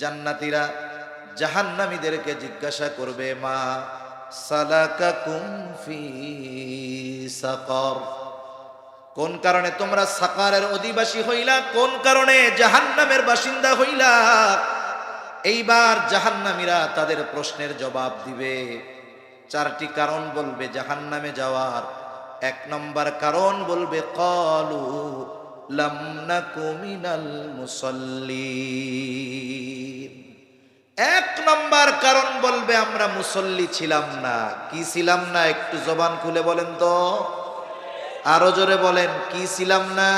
জান্নাতীরা জাহান্নামীদেরকে জিজ্ঞাসা করবে, মা সালাকাকুম ফি সাকর? কোন কারণে তোমরা সাকারের অধিবাসী হইলা, কোন কারণে জাহান্নামের বাসিন্দা হইলা? এইবার জাহান্নামীরা তাদের প্রশ্নের জবাব দিবে। চারটি কারণ বলবে জাহান্নামে যাওয়ার। এক নম্বর কারণ বলবে, কলু লাম নাকু মিনাল এক নম্বর কারণ বলবে, আমরা মুসল্লি ছিলাম না। কি ছিলাম না? একটু জবান খুলে বলেন তো। আরও জোরে বলেন, কি ছিলাম না?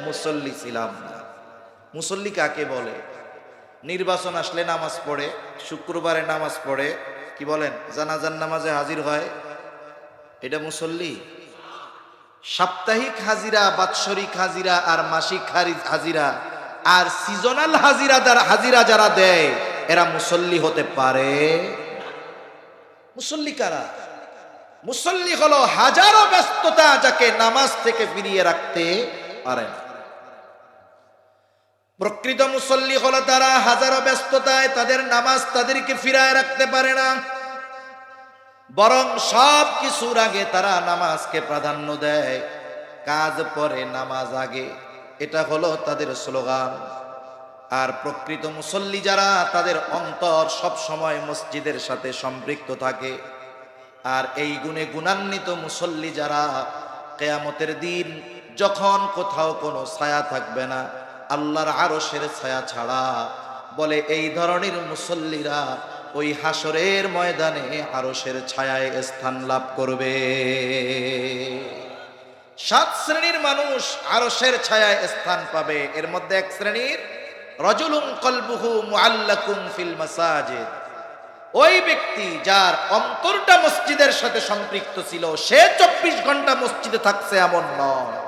মুসল্লি ছিলাম না। মুসল্লি কাকে বলে? নির্বাচন আসলে নামাজ পড়ে, শুক্রবারে নামাজ পড়ে, কি বলেন? জানাজান নামাজে হাজির হয়? এটা মুসল্লি? সাপ্তাহিক হাজিরা, বাৎসরিক হাজিরা আর মাসিক হাজিরা। আর সিজনাল হাজিরা যারা হাজিরা যারা দেয়, এরা মুসল্লি হতে পারে। মুসল্লি কারা? মুসল্লি হলো হাজারো ব্যস্ততা যাকে নামাজ থেকে ফিরিয়ে রাখতে পারে প্রকৃত মুসল্লি হলো তারা হাজারো ব্যস্ততায় তাদের নামাজ তাদেরকে ফিরায় রাখতে পারে না। বরং সব কিছুর আগে তারা নামাজকে প্রাধান্য দেয়। কাজ পরে, নামাজ আগে। এটা হলো তাদের স্লোগান। আর প্রকৃত মুসল্লি যারা, তাদের অন্তর সব সময় মসজিদের সাথে সম্পৃক্ত থাকে। আর এই গুণে গুণান্বিত মুসল্লি যারা, কেয়ামতের দিন যখন কোথাও কোনো ছায়া থাকবে না, আল্লাহর আরশের ছায়া ছাড়া বলে, এই ধরনের মুসল্লিরা ওই হাসরের ময়দানে আরশের ছায়ায় স্থান লাভ করবে। সাত শ্রেণির মানুষ আরশের ছায়ায় স্থান পাবে। এর মধ্যে এক শ্রেণির রজুলুম কলবুহু মুআল্লাকুম ফিল মাসাজিদ। ওই ব্যক্তি যার অন্তরটা মসজিদের সাথে সম্পৃক্ত ছিল, সে চব্বিশ ঘণ্টা মসজিদে থাকছে এমন নয়।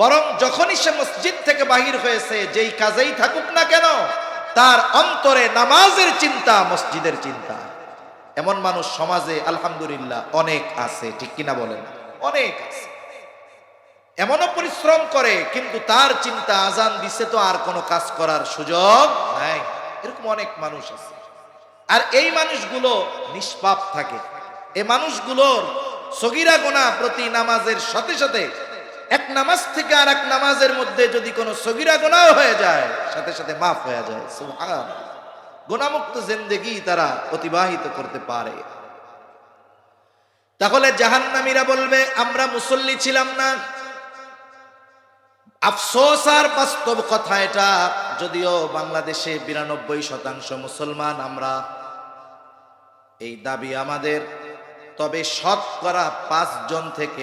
বরং যখনই সে মসজিদ থেকে বাহির হয়েছে, যেই কাজেই থাকুক না কেন তার অন্তরে নামাজের চিন্তা, মসজিদের চিন্তা। এমন মানুষ সমাজে, আলহামদুলিল্লাহ, অনেক আছে, ঠিক কিনা বলেন? অনেক আছে। এমনও পরিশ্রম করে, কিন্তু তার চিন্তা আজান দিছে তো আর কোনো কাজ করার সুযোগ নাই। এরকম অনেক মানুষ আছে। আর এই মানুষগুলো নিষ্পাপ থাকে। এই মানুষগুলোর সগিরা গোনা প্রতি নামাজের সাথে সাথে এক নামাজ থেকে আর এক নামাজের মধ্যে যদি কোনো সগিরা গোনাও হয়ে যায়, সাথে সাথে মাফ হয়ে যায়। সুবহান গোনামুক্ত জিন্দেগি তারা অতিবাহিত করতে পারে। তাহলে জাহান্নামীরা বলবে, আমরা মুসল্লি ছিলাম না। আফসোস আর বাস্তব কথা এটা। যদিও বাংলাদেশে বিরানব্বই শতাংশ মুসলমান, আমরা এই দাবি আমাদের তবে শতকরা পাঁচ জন থেকে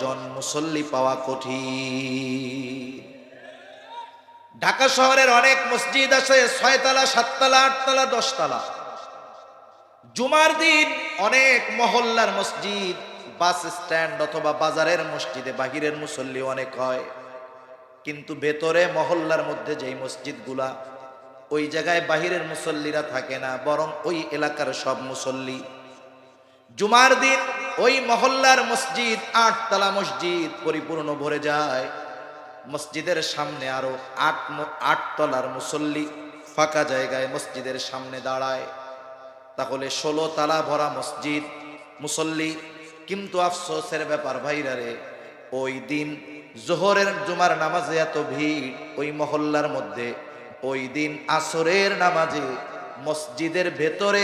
জন মুসল্লি পাওয়া কঠিন। ঢাকা শহরের অনেক মসজিদ আছে, ছয়তলা, সাততলা, আটতলা, দশতলা। জুমার দিন অনেক মহল্লার মসজিদ, বাস স্ট্যান্ড অথবা বাজারের মসজিদে বাহিরের মুসল্লি অনেক হয়। কিন্তু ভেতরে মহল্লার মধ্যে যেই মসজিদগুলা, ওই জায়গায় বাহিরের মুসল্লিরা থাকে না, বরং ওই এলাকার সব মুসল্লি জুমার দিন ওই মহল্লার মসজিদ, আটতলা মসজিদ পরিপূর্ণ ভরে যায়। মসজিদের সামনে আরও আট আটতলার মুসল্লি ফাঁকা জায়গায় মসজিদের সামনে দাঁড়ায়। তাহলে ষোলো তালা ভরা মসজিদ, মুসল্লি, কিন্তু আফসোসের ব্যাপার ভাইরারে ওই দিন জোহরের জুমার নামাজে এত ভিড়, ওই মহল্লার মধ্যে, ওই দিন আসরের নামাজে মসজিদের ভেতরে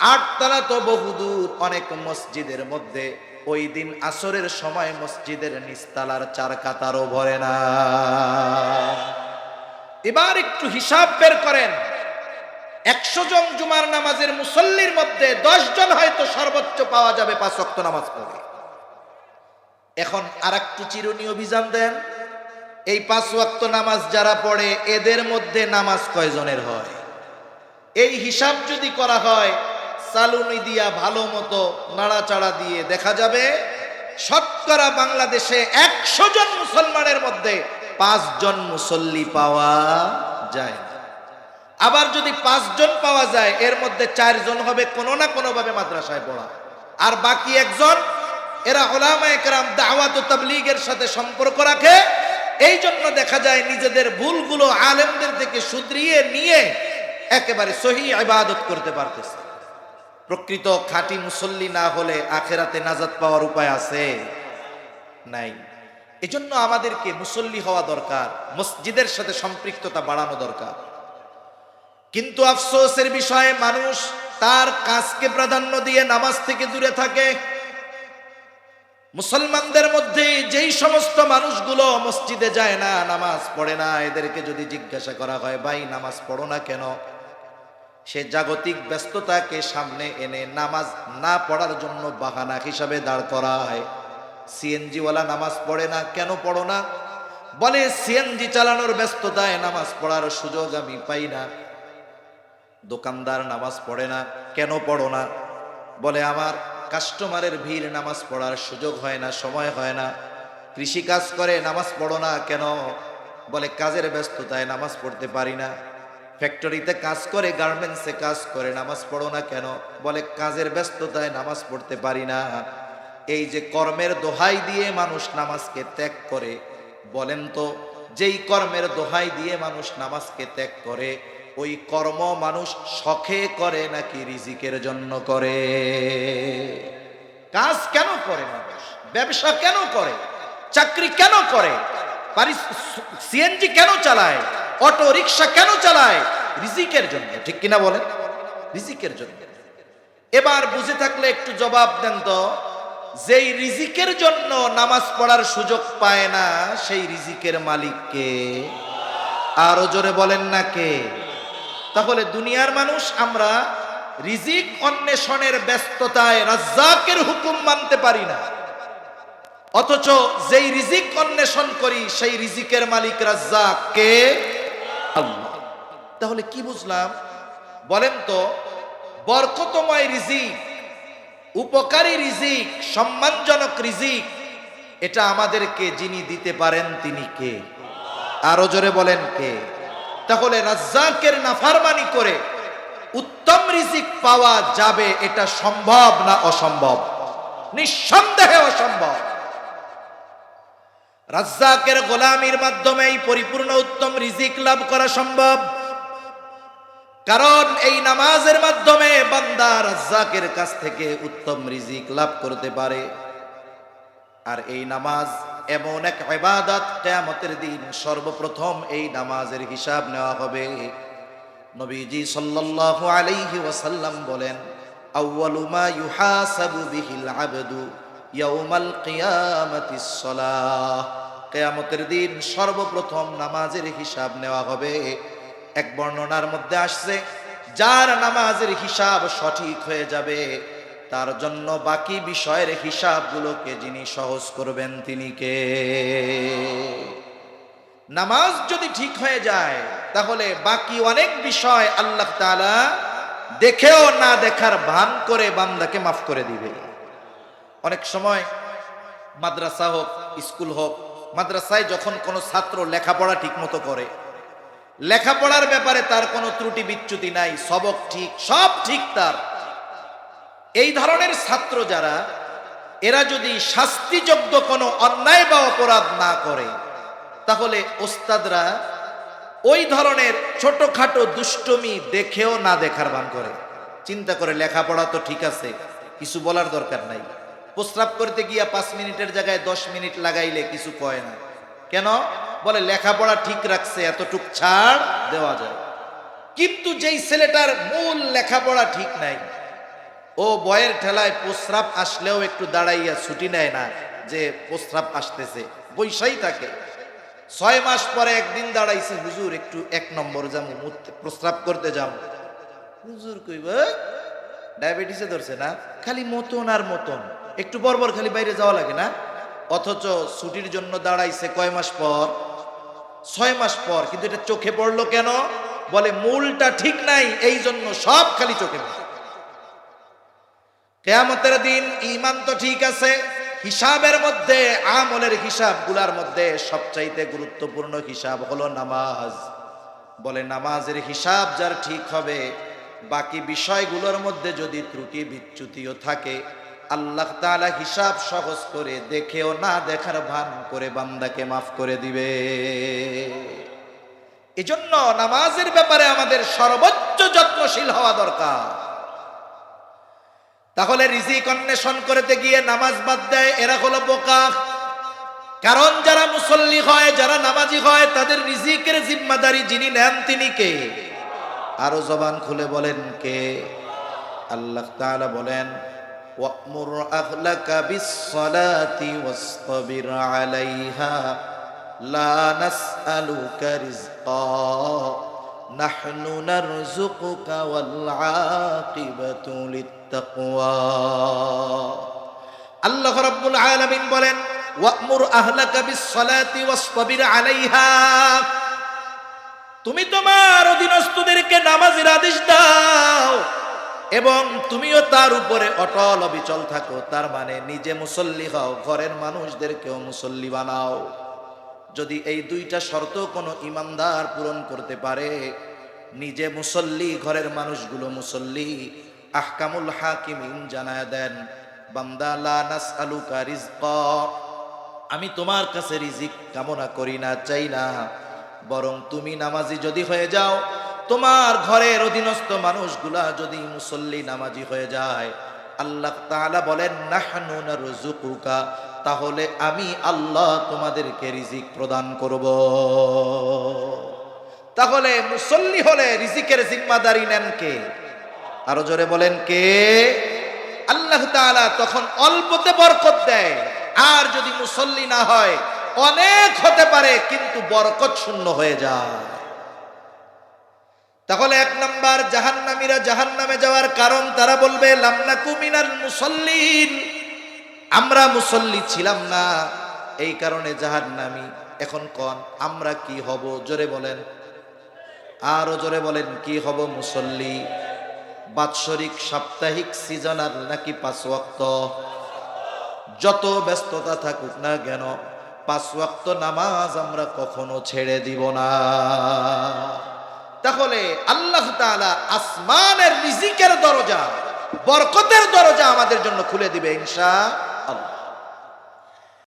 আটতলা তো বহুদূর অনেক মসজিদের মধ্যে। ওই দিন আসরের সময় মসজিদের নিস্তালার চার কাতারও ভরে না। এবার একটু হিসাব বের করেন। একশো জন জুমার নামাজের মুসল্লির মধ্যে দশ জন হয়তো সর্বোচ্চ পাওয়া যাবে পাঁচ নামাজ পড়ে। এখন আর একটু চিরুনি অভিযান দেন। এই পাঁচ ওয়াক্ত নামাজ যারা পড়ে, এদের মধ্যে নামাজ কয়জনের হয়? এই হিসাব যদি করা হয় সালুনি দিয়া ভালো মতো নাড়াচাড়া দিয়ে দেখা যাবে, শতকরা বাংলাদেশে একশো জন মুসলমানের মধ্যে পাঁচজন মুসল্লি পাওয়া যায় আবার যদি পাঁচজন পাওয়া যায়, এর মধ্যে চারজন হবে কোনো না কোনো ভাবে মাদ্রাসায় পড়া। আর বাকি একজন, এরা ওলামা একরাম দাওয়াত তাবলীগের সাথে সম্পর্ক রাখে এই জন্য দেখা যায় নিজেদের ভুলগুলো আলেমদের থেকে শুধরিয়ে নিয়ে একেবারে সহি ইবাদত করতে পারতেছে। প্রকৃত খাঁটি মুসল্লি না হলে আখেরাতে নাজাত পাওয়ার উপায় আছে? নাই। এজন্য আমাদেরকে মুসল্লি হওয়া দরকার, মসজিদের সাথে সম্পৃক্ততা বাড়ানো দরকার। কিন্তু আফসোসের বিষয়ে মানুষ তার কাজকে প্রাধান্য দিয়ে নামাজ থেকে দূরে থাকে। মুসলমানদের মধ্যে যেই সমস্ত মানুষগুলো মসজিদে যায় না, নামাজ পড়ে না, এদেরকে যদি জিজ্ঞাসা করা হয়, ভাই, নামাজ পড়ো না কেন? সে জাগতিক ব্যস্ততাকে সামনে এনে নামাজ না পড়ার জন্য বাহানা হিসাবে দাঁড় করায়। সিএনজিওয়ালা নামাজ পড়ে না, কেন পড়ো না? বলে, সিএনজি চালানোর ব্যস্ততায় নামাজ পড়ার সুযোগ আমি পাই না। দোকানদার নামাজ পড়ে না, কেন পড়ো না? বলে, আমার কাস্টমারের ভিড় নামাজ পড়ার সুযোগ হয় না, সময় হয় না। কৃষি কাজ করে নামাজ পড়ো না কেন? বলে, কাজের ব্যস্ততায় নামাজ পড়তে পারি না। ফ্যাক্টরিতে কাজ করে, গার্মেন্টসে কাজ করে, নামাজ পড়ো না কেন? বলে, কাজের ব্যস্ততায় নামাজ পড়তে পারি না। এই যে কর্মের দোহাই দিয়ে মানুষ নামাজকে ত্যাগ করে, বলেন তো, যেই কর্মের দোহাই দিয়ে মানুষ নামাজকে ত্যাগ করে, ওই কর্ম মানুষ শখে করে নাকি রিজিকের জন্য করে? কাজ কেন করে মানুষ? ব্যবসা কেন করে? চাকরি কেন করে? সিএনজি কেন চালায়? অটো রিক্সা কেন চালায়? রিজিকের জন্য, ঠিক কিনা বলেন? রিজিকের জন্য। এবার বুঝে থাকলে একটু জবাব দেন তো, যেই রিজিকের জন্য নামাজ পড়ার সুযোগ পায় না, সেই রিজিকের মালিককে আরও জোরে বলেন না কে? তাহলে দুনিয়ার মানুষ আমরা রিজিক অন্বেষণের ব্যস্ততায় রাজ্জাকের হুকুম মানতে পারি না। অথচ যেই রিজিক অন্বেষণ করি, সেই রিজিকের মালিক রাজ্জাক কে? তাহলে কি বুঝলাম? বলেন তো, বরকতময় রিজিক, উপকারী রিজিক, সম্মানজনক রিজিক, এটা আমাদেরকে যিনি দিতে পারেন তিনি কে? আরও জোরে বলেন কে? তাহলে রাজ্জাকের নাফারমানি করে উত্তম রিজিক পাওয়া যাবে এটা সম্ভব না অসম্ভব? নিঃসন্দেহে অসম্ভব। রাজ্জাকের গোলামির মাধ্যমে এই পরিপূর্ণ উত্তম রিজিক লাভ করা সম্ভব। কারণ এই নামাজের মাধ্যমে বান্দা রাজ্জাকের কাছ থেকে উত্তম রিজিক লাভ করতে পারে। আর এই নামাজ এমন এক ইবাদত, কিয়ামতের দিন সর্বপ্রথম এই নামাজের হিসাব নেওয়া হবে। নবীজি সাল্লাল্লাহু আলাইহি ওয়াসাল্লাম বলেন, আউয়ালু মা ইউহাসাবু বিহিল আবদু ইয়াউমাল কিয়ামাতিস সালাহ। কিয়ামতের দিন সর্বপ্রথম নামাজের হিসাব নেওয়া হবে। এক বর্ণনার মধ্যে আসছে, যার নামাজের হিসাব সঠিক হয়ে যাবে, তার জন্য বাকি বিষয়ের হিসাবগুলোকে যিনি সহজ করবেন তিনি কে? নামাজ যদি ঠিক হয়ে যায়, তাহলে বাকি অনেক বিষয় আল্লাহ তাআলা দেখেও না দেখার ভান করে বান্দাকে মাফ করে দিবে। অনেক সময় মাদ্রাসা হোক, স্কুল হোক, মাদ্রাসায় যখন কোনো ছাত্র লেখাপড়া ঠিক মতো করে লেখাপড়ার ব্যাপারে তার কোনো ত্রুটি বিচ্যুতি নাই, সবক ঠিক, সব ঠিক তার। এই ধরনের ছাত্র যারা, এরা যদি শাস্তিযোগ্য কোনো অন্যায় বা অপরাধ না করে, তাহলে ওস্তাদরা ওই ধরনের ছোটখাটো দুষ্টমি দেখেও না দেখার ভান করে। চিন্তা করে লেখাপড়া তো ঠিক আছে, কিছু বলার দরকার নাই। প্রস্রাব করতে গিয়া পাঁচ মিনিটের জায়গায় দশ মিনিট লাগাইলে কিছু কয় না। কেন? বলে, লেখাপড়া ঠিক রাখছে, এতটুক ছাড় দেওয়া যায়। কিন্তু যেই ছেলেটার মূল লেখাপড়া ঠিক নাই, ও বয়ের ঠেলায় প্রস্রাব আসলেও একটু দাঁড়াইয়া ছুটি নেয় না যে প্রস্রাব আসতেছে, বৈশাই থাকে। ছয় মাস পরে একদিন দাঁড়াইছে, হুজুর, একটু এক নম্বর যাব প্রস্রাব করতে যাব হুজুর কইব ডায়াবেটিসে ধরছে না? খালি মতন আর মতন। একটু বরবর খালি বাইরে যাওয়া লাগে না? অথচ ছুটির জন্য দাঁড়াইছে কয় মাস পর? ছয় মাস পর, কিন্তু এটা চোখে পড়ল কেন? বলে, মূলটা ঠিক নাই এই জন্য সব খালি চোখে পড়ে। কেয়ামতের দিন ইমান তো ঠিক আছে, হিসাবের মধ্যে, আমলের হিসাবগুলার মধ্যে সবচাইতে গুরুত্বপূর্ণ হিসাব হলো নামাজ। বলে, নামাজের হিসাব যার ঠিক হবে, বাকি বিষয়গুলোর মধ্যে যদি ত্রুটি বিচ্যুতিও থাকে আল্লাহ তাআলা হিসাব সহজ করে দেখেও না দেখার ভান করে বান্দাকে মাফ করে দিবে। এজন্য নামাজের ব্যাপারে আমাদের সর্বোচ্চ যত্নশীল হওয়া দরকার। তাহলে রিজিক অন্বেষণ করতে গিয়ে নামাজ বাদ দেয়, এরা হলো বোকা। কারণ যারা মুসল্লি হয়, যারা নামাজি হয়, তাদের রিজিকের জিম্মাদারি যিনি নেন তিনি কে? আরও জবান খুলে বলেন কে? আল্লাহ তাআলা বলেন ওয়ামুর আহলাকা বিসসালাতি ওয়াসতাবির আলাইহা লা নাসআলুকা রিজকা নাহনু নারযুকুকা ওয়াল আকিবাতু লিত্তাকওয়া আল্লাহ রাব্বুল আলামিন বলেন ওয়ামুর আহলাকা বিসসালাতি ওয়াসতাবির আলাইহা তুমি তোমার অধীনস্থদেরকে নামাজের আদেশ দাও। এবং তুমিও তার উপরে অটল, অবিচল থাকো। তার মানে নিজে মুসল্লি হও, ঘরের মানুষদেরকেও মুসল্লি বানাও। যদি এই দুইটা শর্ত কোনো ইমানদার পূরণ করতে পারে, নিজে মুসল্লি, ঘরের মানুষগুলো মুসল্লি, আহকামুল হাকিমিন জানায় দেন আমি তোমার কাছে রিজিক কামনা করি না, চাই না। বরং তুমি নামাজি যদি হয়ে যাও তোমার ঘরের অধীনস্থ মানুষগুলা যদি মুসল্লি নামাজি হয়ে যায়, আল্লাহ তাআলা বলেন, নাহনু নারযুকুকা তাহলে আমি আল্লাহ তোমাদেরকে রিজিক প্রদান করব। তাহলে মুসল্লি হলে রিজিকের জিম্মাদারি নেন কে? আরও জোরে বলেন কে? আল্লাহ তাআলা তখন অল্পতে বরকত দেয়। আর যদি মুসল্লি না হয়, অনেক হতে পারে, কিন্তু বরকত শূন্য হয়ে যায়। তাহলে এক নাম্বার, জাহান্নামীরা জাহান্নামে যাওয়ার কারণ তারা বলবে লামনাকু মিনাল মুসল্লিন। আমরা মুসল্লি ছিলাম না। এই কারণে জাহান্নামী। এখন কন, আমরা কি হব? জোরে বলেন। আরও জোরে বলেন, কি হব মুসল্লি? বাৎসরিক, সাপ্তাহিক সিজনাল নাকি পাঁচ ওয়াক্ত? যত ব্যস্ততা থাকুক না কেন, পাঁচ ওয়াক্ত নামাজ আমরা কখনো ছেড়ে দিব না। তাহলে আল্লাহ তাআলা আসমানের রিজিকের দরজা বরকতের দরজা আমাদের জন্য খুলে দিবে ইনশা আল্লাহ